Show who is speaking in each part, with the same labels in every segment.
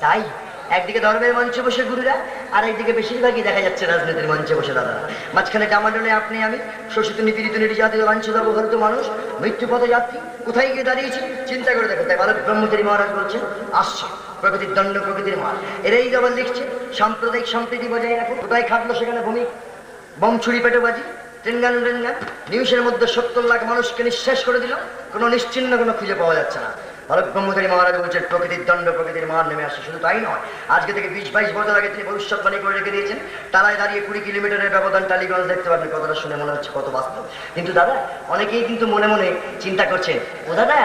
Speaker 1: তাই? একদিকে ধর্মের মঞ্চে বসে গুরুরা, আর একদিকে বেশিরভাগই দেখা যাচ্ছে রাজনীতির মঞ্চে বসে দাদারা। মাঝখানে জামাডলে আপনি, আমি, শোষিত নিপীড়িত নির্যাতিত লাঞ্ছিত অবহেলিত মানুষ, মৃত্যু পথে যাত্রী, কোথায় গিয়ে দাঁড়িয়েছি চিন্তা করে দেখো তাই বালক ব্রহ্মচারী মহারাজ বলছেন, আসছে, প্রকৃতির দণ্ড, প্রকৃতির মার। এরাই যেমন লিখছে, সাম্প্রদায়িক সম্প্রীতি বজায় রাখো কোথায় খাটলো সেখানে ভূমি? বম ছুরি পেটে বাজি ট্রেনগান ট্রেনগান নিমিষের মধ্যে সত্তর লাখ মানুষকে নিঃশ্বাস করে দিল, কোনো নিশ্চিন্ন কোনো খুঁজে পাওয়া যাচ্ছে না। ভারত ব্রহ্মচারী মহারাজ বলছেন, প্রকৃতির দণ্ড প্রকৃতির মার নেমে আসছে। শুধু তাই নয়, আজকে থেকে বিশ বাইশ বছর আগে তিনি ভবিষ্যৎবাণী করে রেখে দিয়েছেন তারাই দাঁড়িয়ে কুড়ি কিলোমিটারের ব্যবধান টালিগঞ্জ দেখতে পারবেন, কথাটা শুনে মনে হচ্ছে কত বাস্তব। কিন্তু দাদা, অনেকেই কিন্তু মনে মনে চিন্তা করছেন ও দাদা,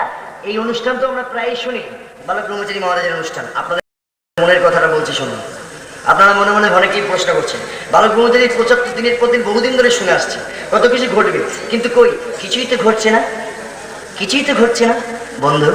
Speaker 1: এই অনুষ্ঠান তো আমরা প্রায়ই শুনি বালক ব্রহ্মচারী মহারাজের অনুষ্ঠান। আপনাদের মনের কথাটা বলছি, শুনুন। আপনারা মনে মনে অনেকেই প্রশ্ন করছেন বালক ব্রহ্মচারী পঁচাত্তর দিনের পর দিন বহুদিন ধরে শুনে আসছে, কত কিছু ঘটবে, কিন্তু কই, কিছুই তো ঘটছে না, কিছুই তো ঘটছে না, বন্ধু।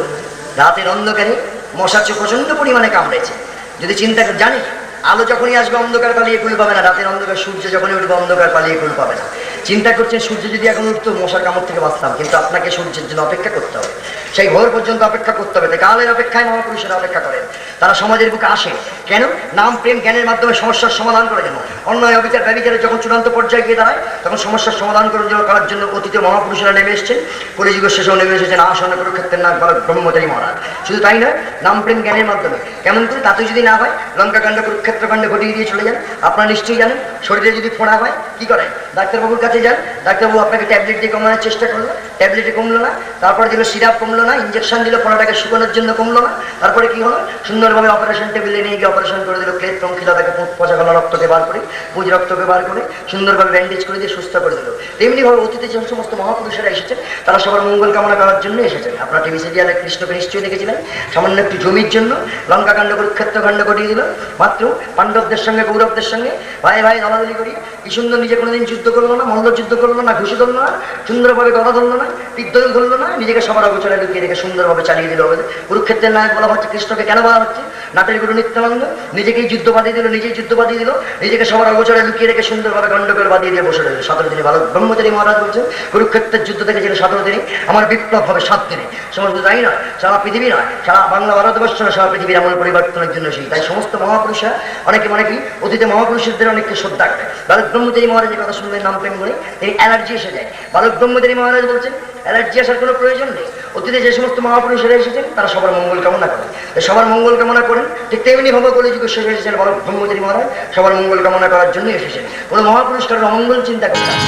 Speaker 1: রাতের অন্ধকারে মশা চেয়ে প্রচণ্ড পরিমাণে কামড়েছে। যদি চিন্তা করে জানি আলো যখনই আসবে, অন্ধকার পালিয়ে কুল পাবে না। রাতের অন্ধকার সূর্য যখনই উঠবে, অন্ধকার পালিয়ে কুল পাবে না। চিন্তা করছেন সূর্য যদি এখন উঠতো, মশার কামড় থেকে বাঁচতাম। কিন্তু আপনাকে সূর্যের জন্য অপেক্ষা করতে হবে। সেই ভোর পর্যন্ত অপেক্ষা করতে হবে। কালের অপেক্ষায় মহাপুরুষেরা অপেক্ষা করেন। তারা সমাজের বুকে আসে। কেন? নাম, প্রেম, জ্ঞানের মাধ্যমে সমস্যার সমাধান করে জন্য অন্যায়, অবিচার ব্যবচারে যখন চূড়ান্ত পর্যায়ে গিয়ে দাঁড়ায়, তখন সমস্যার সমাধান করার জন্য করার জন্য অতীতে মহাপুরুষেরা নেমে এসেছেন। কলিযুগের শেষেও নেমে এসেছেন আসন্ন কুরুক্ষেত্রের নাগ বালক ব্রহ্মচারী মহারাজ। শুধু তাই নয়, নাম, প্রেম, জ্ঞানের মাধ্যমে। কেমন করে? তাতে যদি না হয়, লঙ্কাকাণ্ড কুরুক্ষেত্র কাণ্ড ঘটিয়ে দিয়ে চলে যান। আপনারা নিশ্চয়ই জানেন, শরীরে যদি ফোড়া হয়, কি করেন? ডাক্তারবাবুর কাছে যান। ডাক্তারবাবু আপনাকে ট্যাবলেট দিয়ে কমানোর চেষ্টা করল। ট্যাবলেটে কমলো না, তারপরে দিল সিরাপ কমলো না ইঞ্জেকশন দিল, ফোড়াটাকে শুকানোর জন্য কমলো না। তারপরে কি হলো? সুন্দরভাবে অপারেশন টেবিলে নিয়ে গিয়ে অপারেশন করে দিল প্লেট টঙ্কিলাটাকে পচা গলা রক্তকে বার করে, পুঁজ রক্তকে বার করে, সুন্দরভাবে ব্যান্ডেজ করে দিয়ে সুস্থ করে দিল। তেমনিভাবে অতীতে যে সমস্ত মহাপুরুষেরা এসেছেন, তারা সবার মঙ্গল কামনা করার জন্য এসেছেন। আপনার টিভি সিরিয়ালে কৃষ্ণকে নিশ্চয়ই দেখেছিলেন, সামান্য একটু জমির জন্য লঙ্কাকাণ্ড কুরুক্ষেত্র কাণ্ড ঘটিয়ে দিল। মাত্র পাণ্ডবদের সঙ্গে, কৌরবদের সঙ্গে ভাই ভাই দলাদলি করি, কি সুন্দর নিজে কোনোদিন যুদ্ধ করল না মল্ল যুদ্ধ করল না, ঘুষি ধরলো না, সুন্দরভাবে গলা ধরলো না পিদ্ধল ধরলো না, নিজেকে সবার অগোচরে লুকিয়ে রেখে সুন্দরভাবে চালিয়ে দিল। কুরুক্ষেত্রের নায়ক বলা হচ্ছে, কৃষ্ণকে কেন বলা হচ্ছে? নাটের গুরু নিত্যানন্দ নিজেকেই যুদ্ধ বাঁধিয়ে দিল, নিজেই যুদ্ধ বাঁধিয়ে দিল, নিজেকে সবার অগোচরে লুকিয়ে রেখে সুন্দরভাবে গণ্ডগোল বাঁধিয়ে দিয়ে বসে রয়েছে সতেরো দিনে ভালো ব্রহ্মচারী মহারাজ বলছেন, কুরুক্ষেত্রের যুদ্ধ দেখেছিল সতেরো দিনে, আমার বিপ্লব হবে সাত দিনে। সমস্ত তাই নয়, সারা পৃথিবী নয়, সারা বাংলা ভারতবর্ষ নয়, সারা পৃথিবীর আমল পরিবর্তনের জন্য সেই। তাই সমস্ত মহাপুরুষরা, অনেকে মনে কি, অতীতে মহাপুরুষদের অনেককে শ্রদ্ধা করে। বালক ব্রহ্মচারী মহারাজের কথা শুনলেন নাম প্রেম করে তিনি অ্যালার্জি এসে যায়। বালক ব্রহ্মচারী মহারাজ বলছেন, অ্যালার্জি আসার কোনো প্রয়োজন নেই। অতীতে যে সমস্ত মহাপুরুষেরা এসেছেন, তারা সবার মঙ্গল কামনা করেন। সবার মঙ্গল কামনা করেন। ঠিক তেমনি ভাবে কলিযুগ শেষ এসেছেন ব্রহ্মচারী মহারাজ। সবার মঙ্গল কামনা করার জন্য এসেছেন। কোনো মহাপুরুষ কারোর অমঙ্গল চিন্তা করতেন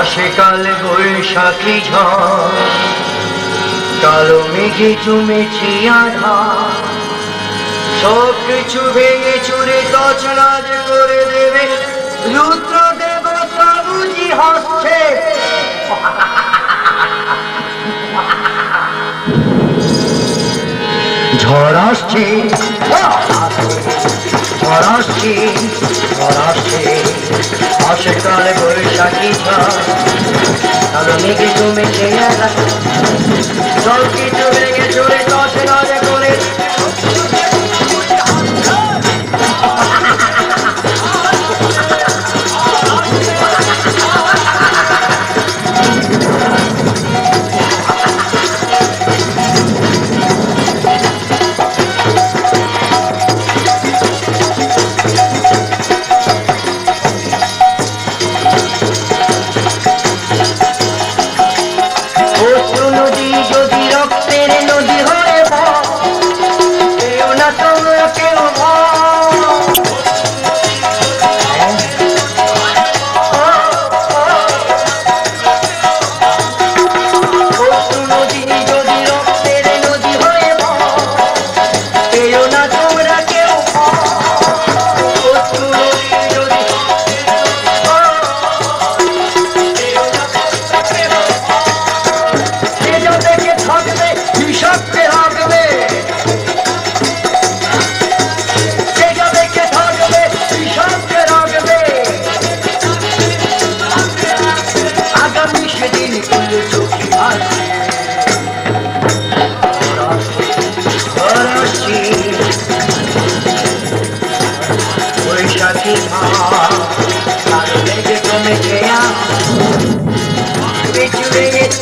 Speaker 2: আসে কাল বৈশাখী ঝড়। কালো মেঘে জমেছে আধার। সব কিছু ভেঙে চুরে তছনাজ করে দেবে রুদ্র দেবতা বুঝি হাসছে ঝড় আসছে ঝড় আসছে ঝড় আসছে। আসে কাল বৈশাখী ঝড়, কালো সব কিছু ভেঙে চুরে তছনাজ করে?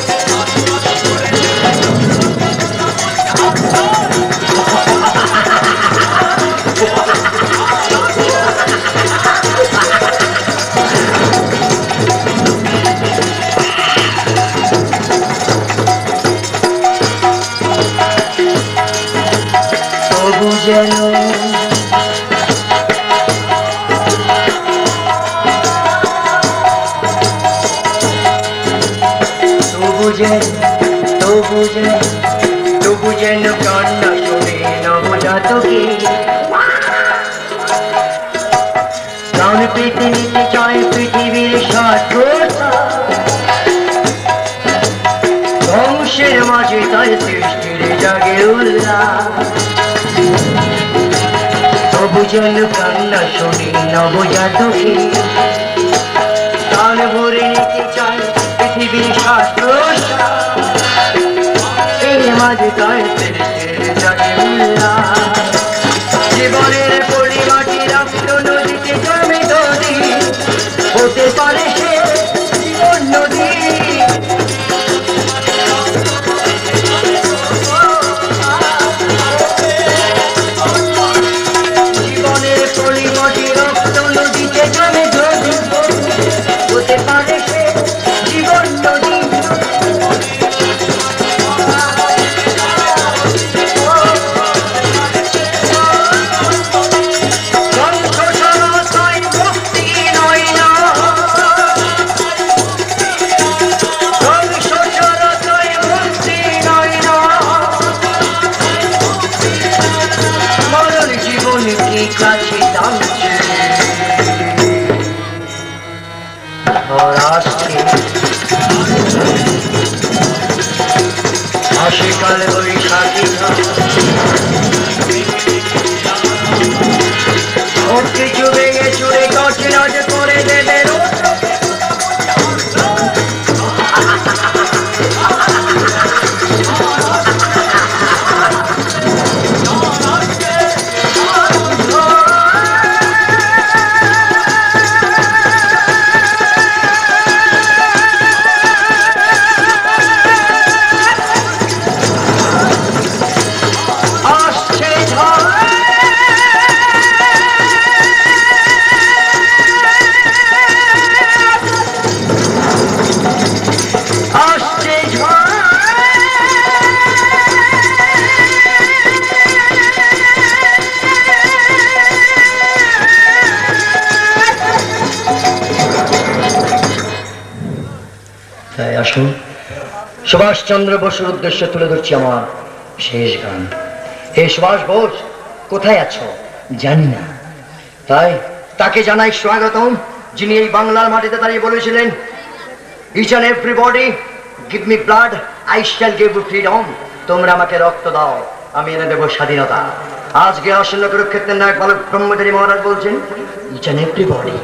Speaker 2: Thank you.
Speaker 1: যেন তবু যেন তবু যেন কান্না শুনে নবজাতকে। প্রাণ পেতে নিতে চায় পৃথিবীর স্বার্থতা ধ্বংসের মাঝে তাই সৃষ্টির জাগে উল্লাস। যেন কান্না শুনি নবজাতকে। প্রাণ ভরে মাঝে তাই তেরে জাগে উল্লাস। জীবনের সব কিছু ভেঙে চুরে কচরাজ করে দেবে আসুন। সুভাষচন্দ্র বসুর উদ্দেশ্যে তুলে ধরছি আমার শেষ গান। হে সুভাষ বোস, কোথায় আছো? জানি না। তাই তাকে জানাই স্বাগতম, যিনি এই বাংলার মাটিতে দাঁড়িয়ে বলেছিলেন each and everybody give me blood I shall give you freedom তোমরা আমাকে রক্ত দাও, আমি এনে দেবো স্বাধীনতা। আজকে আসন্ন কুরুক্ষেত্রের নায়ক বালক ব্রহ্মচারী মহারাজ বলছেন each and everybody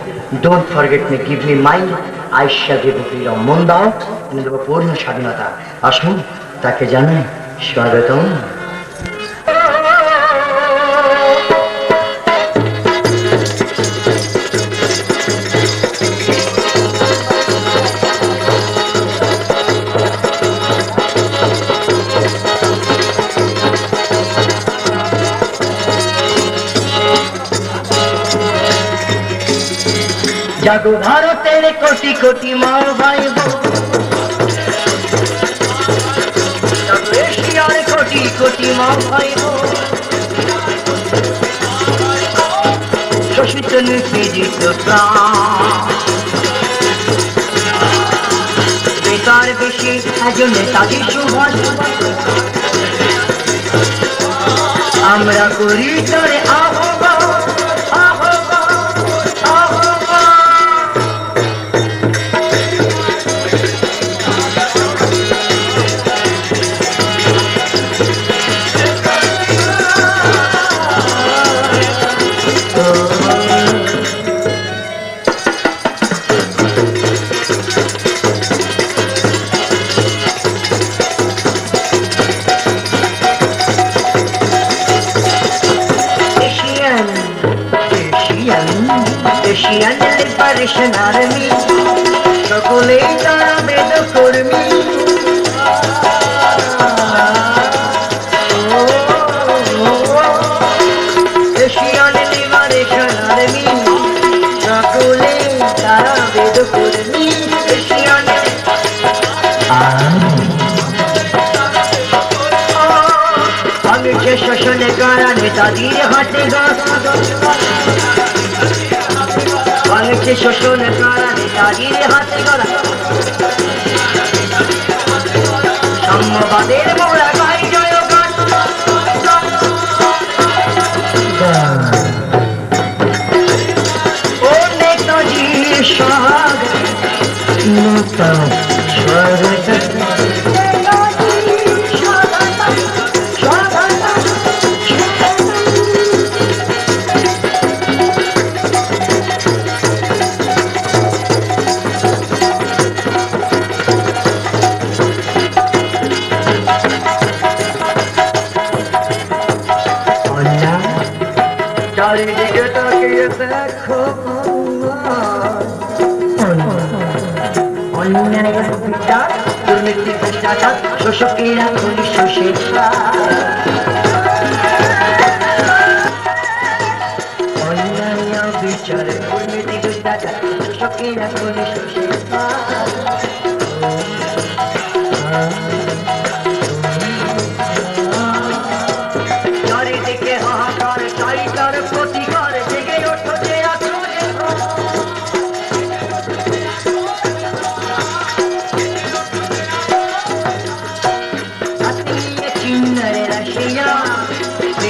Speaker 1: don't forget me give me mind I shall give you freedom মন দাও এনে দেবো পূর্ণ স্বাধীনতা আসুন তাকে জানাই স্বাগতম। জাগো ভারতের কোটি কোটি মা ভাই এশিয়ার কোটি কোটি মা ভাই। শোষিত নিপীড়িত বেকার বেশি, একজন নেতাজি সুভাষ। আমরা করি তোরে আহ্বান। লিবারেশন আর্মি সকলেই তারা বেদ কর্মী আমি যে শোষণে করা নেতাজির হাতে বাংলাদেশে শোষণে করা নেতাজির হাতে গড়া সাম্যবাদের মোরা ভ্রষ্টাচার শোষকেরা করি শোষের বিচার দুর্নীতি ভ্রষ্টাচার শোষকেরা করি শোষের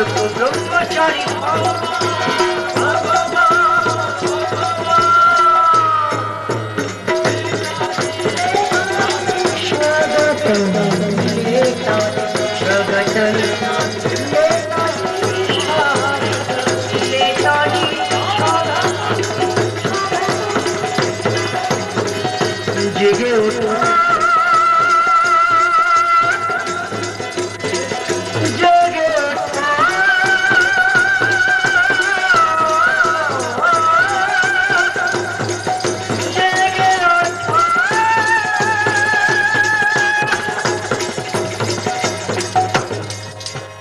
Speaker 1: আলোক ব্রহ্মচারী জেগে উঠো